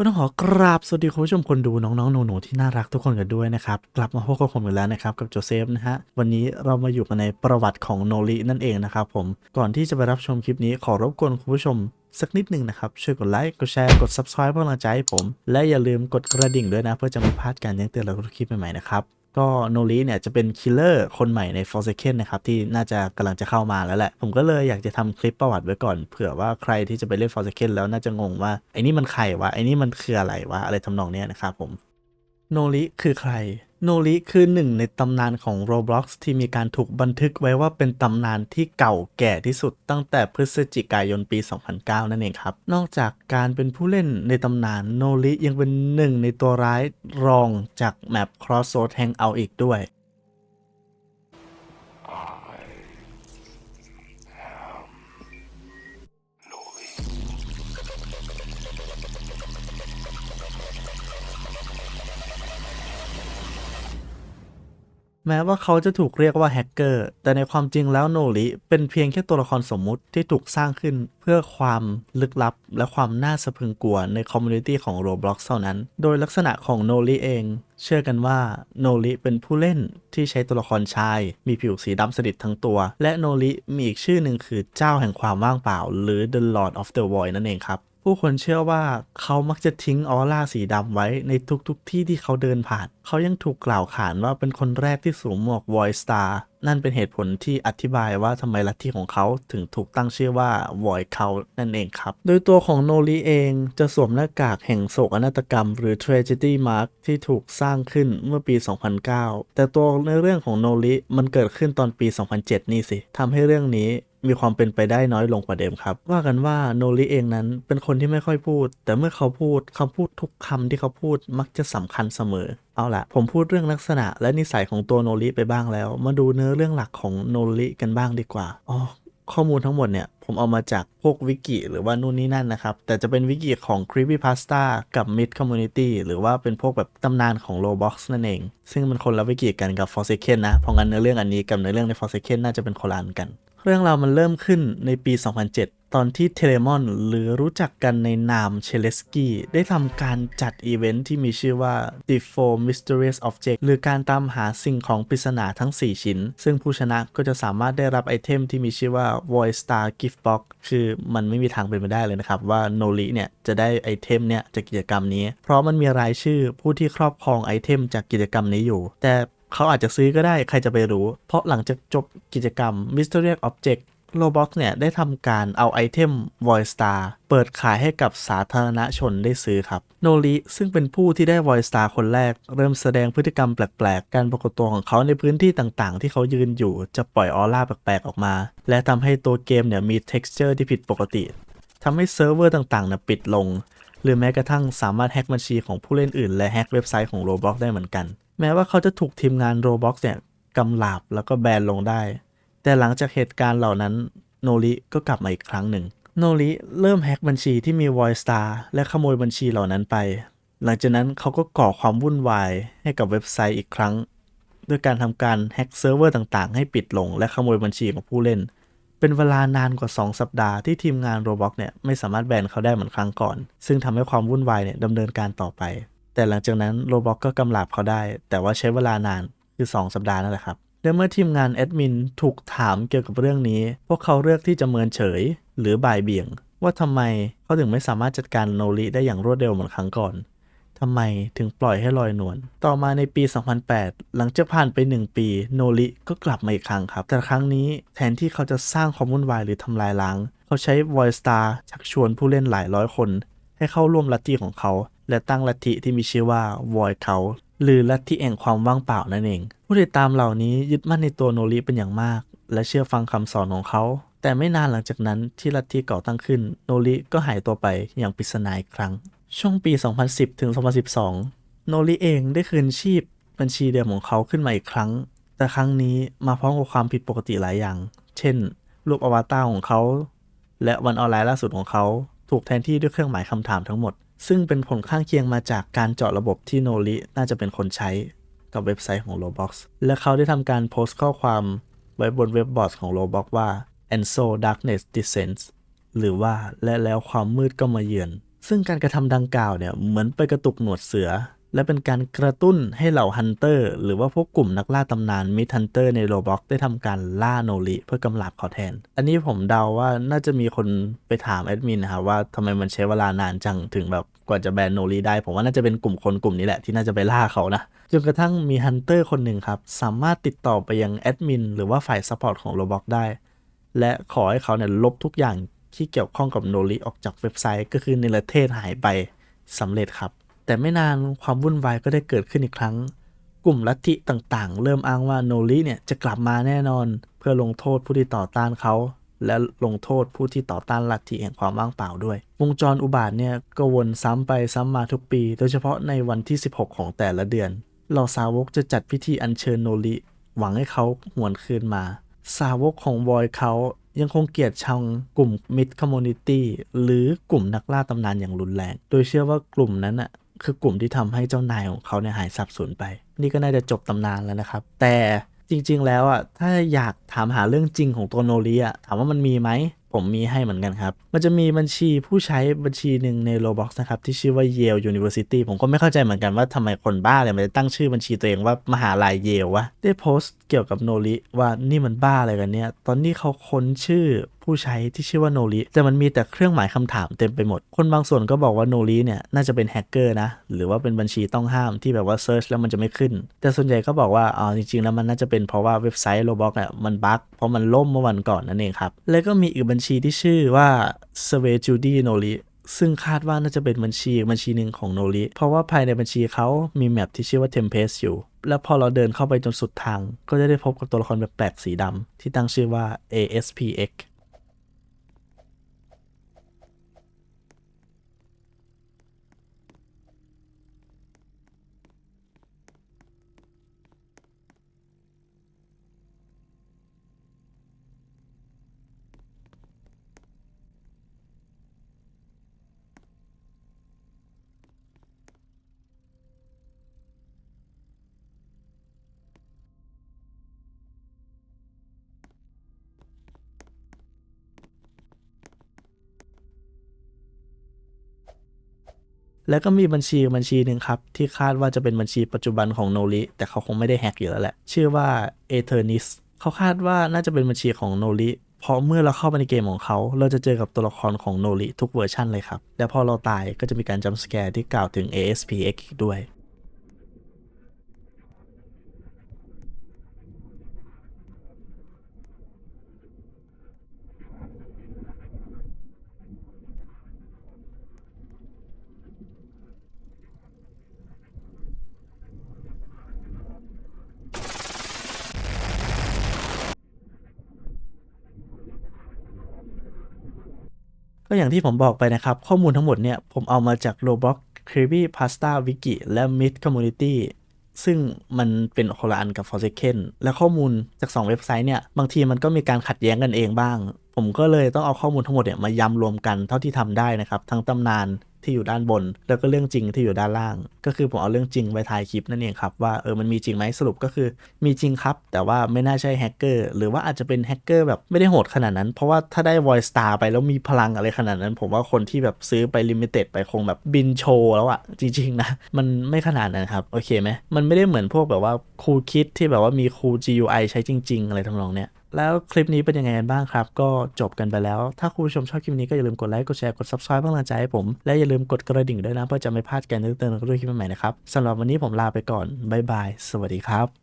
ก็ต้องขอกราบสวัสดีคุณผู้ชมคนดูน้องๆหนูๆที่น่ารักทุกคนกันด้วยนะครับ กลับมาพบกับผมอีกแล้วนะครับ กับโจเซฟนะฮะ วันนี้เรามาอยู่กันในประวัติของโนรินั่นเองนะครับผมก่อนที่จะไปรับชมคลิปนี้ขอรบกวนคุณผู้ชมสักนิดหนึ่งนะครับ ช่วยกดไลค์กดแชร์กด subscribe เพื่อกำลังใจให้ผม และอย่าลืมกดกระดิ่งด้วยนะ เพื่อจะไม่พลาดการแจ้งเตือนเราทุกคลิปใหม่ๆนะครับ ก็โนริเนี่ยจะเป็นคิลเลอร์คนใหม่ใน Forsaken นะครับที่น่าจะกำลังจะเข้ามาแล้วแหละ ผมก็เลยอยากจะทำคลิปประวัติไว้ก่อนเผื่อว่าใครที่จะไปเล่น Forsaken แล้วน่าจะงงว่าไอ้นี่มันใครวะไอ้นี่มันคืออะไรวะอะไรทำนองเนี้ยนะครับผมโนริคือใคร โนริคือหนึ่งในตำนานของ Roblox ที่มีการถูกบันทึกไว้ว่าเป็นตำนานที่เก่าแก่ที่สุดตั้งแต่พฤศจิกายนปี 2009 นั่นเองครับ นอกจากการเป็นผู้เล่นในตำนานโนริยังเป็นหนึ่งในตัวร้ายรองจากแมป Crossroad Hangout อีกด้วย แม้ว่าเขาจะถูกเรียกว่าแฮกเกอร์ แต่ในความจริงแล้วโนริเป็นเพียงแค่ตัวละครสมมุติที่ถูกสร้างขึ้นเพื่อความลึกลับ และความน่าสะพรึงกลัวในคอมมูนิตี้ของ Roblox เท่านั้น โดยลักษณะของโนริเอง เชื่อกันว่าโนริเป็นผู้เล่นที่ใช้ตัวละครชาย มีผิวสีดำสนิททั้งตัว และโนริมีอีกชื่อหนึ่งคือเจ้าแห่งความว่างเปล่า หรือ The Lord of the Void นั่นเองครับ ผู้คนเชื่อว่าเขามักจะทิ้งออร่าสีดำไว้ในทุกๆทที่ที่เขาเดินผ่าน เขายังถูกกล่าวขานว่าเป็นคนแรกที่สวมหมวก Void Star นั่นเป็นเหตุผลที่อธิบายว่าทำไมลัทธิของเขาถึงถูกตั้งชื่อว่า Void Cult นั่นเองครับ โดยตัวของโนริเองจะสวมหน้ากากแห่งโศกนาฏกรรม หรือ Tragedy Mark ที่ถูกสร้างขึ้นเมื่อปี 2009 แต่ตัวในเรื่องของโนริมันเกิดขึ้นตอนปี 2007 นี่สิทำให้เรื่องนี้ มีความเป็นไปได้น้อยลงกว่าเดิมครับ ว่ากันว่าโนริเองนั้นเป็นคนที่ไม่ค่อยพูด แต่เมื่อเขาพูดคำพูดทุกคำที่เขาพูดมักจะสำคัญเสมอ เอาล่ะผมพูดเรื่องลักษณะและนิสัยของตัวโนริไปบ้างแล้ว มาดูเนื้อเรื่องหลักของโนริกันบ้างดีกว่าอ๋อข้อมูลทั้งหมดเนี่ยผมเอามาจากพวกวิกิหรือว่านู่นนี่นั่นนะครับ แต่จะเป็นวิกิของ Creepypasta กับ Mid Community หรือว่าเป็นพวกแบบตำนานของ Roblox นั่นเอง ซึ่งมันคนละวิกิกันกับ Forsaken นะ เพราะงั้นเนื้อเรื่องอันนี้กับเนื้อเรื่องใน Forsaken น่าจะเป็นคนละอันกัน เรื่องราวมันเริ่มขึ้นในปี 2007 ตอนที่เทเลมอนหรือรู้จักกันในนามเชเลสกี้ได้ทำการจัดอีเวนท์ที่มีชื่อว่า The Four Mysterious Object หรือการตามหาสิ่งของปริศนาทั้ง 4 ชิ้น ซึ่งผู้ชนะก็จะสามารถได้รับไอเทมที่มีชื่อว่า Void Star Gift Box คือมันไม่มีทางเป็นไปได้เลยนะครับ ว่าโนริเนี่ยจะได้ไอเทมเนี่ยจากกิจกรรมนี้ เพราะมันมีรายชื่อผู้ที่ครอบครองไอเทมจากกิจกรรมนี้อยู่ แต่ เขาอาจจะซื้อก็ได้ใครจะไปรู้ เพราะหลังจากจบกิจกรรม Mysterious Object Roblox เนี่ยได้ทำการเอาไอเทม Void Star เปิดขายให้กับสาธารณชนได้ซื้อครับ โนริซึ่งเป็นผู้ที่ได้ Void Star คนแรก เริ่มแสดงพฤติกรรมแปลกๆ การปรากฏตัวของเขาในพื้นที่ต่างๆ ที่เขายืนอยู่จะปล่อยออร่าแปลกๆ ออกมา และทำให้ตัวเกมเนี่ยมี texture ที่ผิดปกติทำให้เซิร์ฟเวอร์ต่างๆเนี่ยปิดลง หรือแม้กระทั่งสามารถแฮ็กบัญชีของผู้เล่นอื่น และแฮ็กเว็บไซต์ของ Roblox ได้เหมือนกัน แม้ว่าเขาจะถูกทีมงาน Roblox เนี่ยกำลาบแล้วก็แบนลงได้ แต่หลังจากเหตุการณ์เหล่านั้นโนริก็กลับมาอีกครั้งหนึ่งโนริเริ่มแฮ็กบัญชีที่มี Void Star และขโมยบัญชีเหล่านั้นไป หลังจากนั้นเขาก็ก่อความวุ่นวายให้กับเว็บไซต์อีกครั้ง ด้วยการทำการแฮ็กเซิร์ฟเวอร์ต่างๆ ให้ปิดลง และขโมยบัญชีของผู้เล่น เป็นเวลานานกว่า 2 สัปดาห์ที่ทีมงาน Roblox เนี่ยไม่สามารถแบนเขาได้เหมือนครั้งก่อน ซึ่งทำให้ความวุ่นวายเนี่ยดำเนินการต่อไป แต่หลังจากนั้น Roblox ก็กำลาบเขาได้ แต่ว่าใช้เวลานานคือ 2 สัปดาห์นั่นแหละครับและเมื่อทีมงานแอดมินถูกถามเกี่ยวกับเรื่องนี้ พวกเขาเลือกที่จะเมินเฉย หรือบ่ายเบี่ยง ว่าทำไมเขาถึงไม่สามารถจัดการโนริได้อย่างรวดเร็วเหมือนครั้งก่อน ทำไมถึงปล่อยให้ลอยนวล ต่อมาในปี 2008 หลังจากผ่านไป 1 ปี โนริก็กลับมาอีกครั้งครับ แต่ครั้งนี้แทนที่เขาจะสร้างความวุ่นวายหรือทำลายล้าง เขาใช้ Void Star ชักชวนผู้เล่นหลายร้อยคน ให้เข้าร่วมลัทธิของเขา และตั้งลัทธิที่มีชื่อว่า Void Cult หรือลัทธิแห่งความว่างเปล่านั่นเอง ผู้ติดตามเหล่านี้ยึดมั่นในตัวโนริเป็นอย่างมาก และเชื่อฟังคำสอนของเขา แต่ไม่นานหลังจากนั้นที่ลัทธิก่อตั้งขึ้น โนริก็หายตัวไปอย่างปริศนาอีกครั้ง ช่วงปี 2010 ถึง 2012 โนริเองได้คืนชีพบัญชีเดิมของเขาขึ้นมาอีกครั้ง แต่ครั้งนี้มาพร้อมกับความผิดปกติหลายอย่าง เช่น รูปอวตารของเขา และวันออนไลน์ล่าสุดของเขาถูกแทนที่ด้วยเครื่องหมายคำถามทั้งหมด ซึ่งเป็นผลข้างเคียงมาจากการเจาะระบบที่โนริน่าจะเป็นคนใช้กับเว็บไซต์ของ Roblox และเขาได้ทำการโพสต์ข้อความไว้บนเว็บบอร์ดของ Roblox ว่า and so darkness descends หรือว่าและแล้วความมืดก็มาเยือน ซึ่งการกระทำดังกล่าวเนี่ยเหมือนไปกระตุกหนวดเสือ และเป็นการกระตุ้นให้เหล่าฮันเตอร์หรือว่าพวกกลุ่มนักล่าตำนานมิดฮันเตอร์ในโรบ็อกได้ทำการล่าโนริเพื่อกำราบเขาแทน อันนี้ผมเดาว่าน่าจะมีคนไปถามแอดมินนะครับว่าทำไมมันใช้เวลานานจังถึงแบบกว่าจะแบนโนริได้ ผมว่าน่าจะเป็นกลุ่มคนกลุ่มนี้แหละที่น่าจะไปล่าเขานะจนกระทั่งมีฮันเตอร์คนหนึ่งครับสามารถติดต่อไปยังแอดมินหรือว่าฝ่ายซัพพอร์ตของโรบ็อกได้และขอให้เขาเนี่ยลบทุกอย่าง ที่เกี่ยวข้องกับโนริออกจากเว็บไซต์ ก็คือเนรเทศหายไปสำเร็จครับ แต่ไม่นานความวุ่นวายก็ได้เกิดขึ้นอีกครั้ง กลุ่มลัทธิต่างๆ เริ่มอ้างว่าโนริเนี่ยจะกลับมาแน่นอน เพื่อลงโทษผู้ที่ต่อต้านเขา และลงโทษผู้ที่ต่อต้านลัทธิแห่งความว่างเปล่าด้วย วงจรอุบาทเนี่ยก็วนซ้ำไปซ้ำมาทุกปี โดยเฉพาะในวันที่ 16 ของแต่ละเดือนเหล่าสาวกจะจัดพิธีอัญเชิญโนริหวังให้เขาหวนคืนมา สาวกของวอยเขา ยังคงเกลียดชังกลุ่มมิดคอมมูนิตี้หรือกลุ่มนักล่าตำนานอย่างรุนแรง โดยเชื่อว่ากลุ่มนั้นอะคือกลุ่มที่ทำให้เจ้านายของเขาเนี่ยหายสับสูญไป นี่ก็น่าจะจบตำนานแล้วนะครับ แต่ จริง ๆ แล้วอะถ้าอยากถามหาเรื่องจริงของตัวโนริอะถามว่ามันมีไหม ผมมีให้เหมือนกันครับ มันจะมีบัญชีผู้ใช้บัญชีหนึ่งใน Roblox นะครับ ที่ชื่อว่า Yale University ผมก็ไม่เข้าใจเหมือนกันว่าทำไมคนบ้าเลยมันจะตั้งชื่อบัญชีตัวเองว่ามหาลัยเยลวะได้โพสต์เกี่ยวกับโนริว่านี่มันบ้าอะไรกันเนี่ย ตอนนี้เขาค้นชื่อ ผู้ใช้ที่ชื่อว่าโนริแต่มันมีแต่เครื่องหมายคำถามเต็มไปหมด คนบางส่วนก็บอกว่าโนริเนี่ยน่าจะเป็นแฮกเกอร์นะ หรือว่าเป็นบัญชีต้องห้ามที่แบบว่าเซิร์ชแล้วมันจะไม่ขึ้น แต่ส่วนใหญ่ก็บอกว่าอ๋อจริงๆแล้วมันน่าจะเป็นเพราะว่าเว็บไซต์ Roblox อะมันบั๊กเพราะมันล่มเมื่อวันก่อนนั่นเองครับแล้วก็มีอีกบัญชีที่ชื่อว่า s w e j u d y Nori ซึ่งคาดว่าน่าจะเป็นบัญชีบัญชีหนึ่งของโนริเพราะว่าภายในบัญชีเขามีแมปที่ชื่อว่า Tempest อยู่ แล้วพอเราเดินเข้าไปจนสุดทาง ก็จะได้พบกับตัวละครแปลกๆสีดำที่ตั้งชื่อว่า ASPX แล้วก็มีบัญชีบัญชีหนึ่งครับ ที่คาดว่าจะเป็นบัญชีปัจจุบันของโนริแต่เขาคงไม่ได้แฮกอยู่แล้วแหละ ชื่อว่า e t e r n i s เขาคาดว่าน่าจะเป็นบัญชีของโนริเพราะเมื่อเราเข้าไปในเกมของเขา เราจะเจอกับตัวละครของโนริทุกเวอร์ชันเลยครับ และพอเราตายก็จะมีการจัมสแกร์ที่กล่าวถึง ASPX อีกด้วย ก็อย่างที่ผมบอกไปนะครับ ข้อมูลทั้งหมดเนี่ย ผมเอามาจาก Roblox Creepy Pasta Wiki และ Mid Community ซึ่งมันเป็นคนละอันกับ Forsaken และข้อมูลจาก 2 เว็บไซต์เนี่ย บางทีมันก็มีการขัดแย้งกันเองบ้าง ผมก็เลยต้องเอาข้อมูลทั้งหมดเนี่ยมายำรวมกันเท่าที่ทำได้นะครับ ทั้งตำนาน ที่อยู่ด้านบน แล้วก็เรื่องจริงที่อยู่ด้านล่าง ก็คือผมเอาเรื่องจริงไว้ท้ายคลิปนั่นเองครับว่าเออมันมีจริงไหมสรุปก็คือมีจริงครับ แต่ว่าไม่น่าใช่แฮกเกอร์หรือว่าอาจจะเป็นแฮกเกอร์แบบไม่ได้โหดขนาดนั้น เพราะว่าถ้าได้ Voice Star ไปแล้วมีพลังอะไรขนาดนั้น ผมว่าคนที่แบบซื้อไปลิมิเต็ดไปคงแบบบินโชว์แล้วอะจริงๆนะมันไม่ขนาดนั้นครับโอเคไหมมันไม่ได้เหมือนพวกแบบว่าคูคิดที่แบบว่ามีคู GUI ใช้จริง ๆ อะไรทำนองเนี้ย แล้วคลิปนี้เป็นยังไงกันบ้างครับ ก็จบกันไปแล้ว ถ้าคุณผู้ชมชอบคลิปนี้ก็อย่าลืมกดไลค์ กดแชร์ กด subscribe เพื่อกำลังใจให้ผม และอย่าลืมกดกระดิ่งด้วยนะ เพื่อจะไม่พลาดการเตือนๆด้วยคลิปใหม่ๆนะครับสำหรับวันนี้ผมลาไปก่อนบ๊ายบาย สวัสดีครับ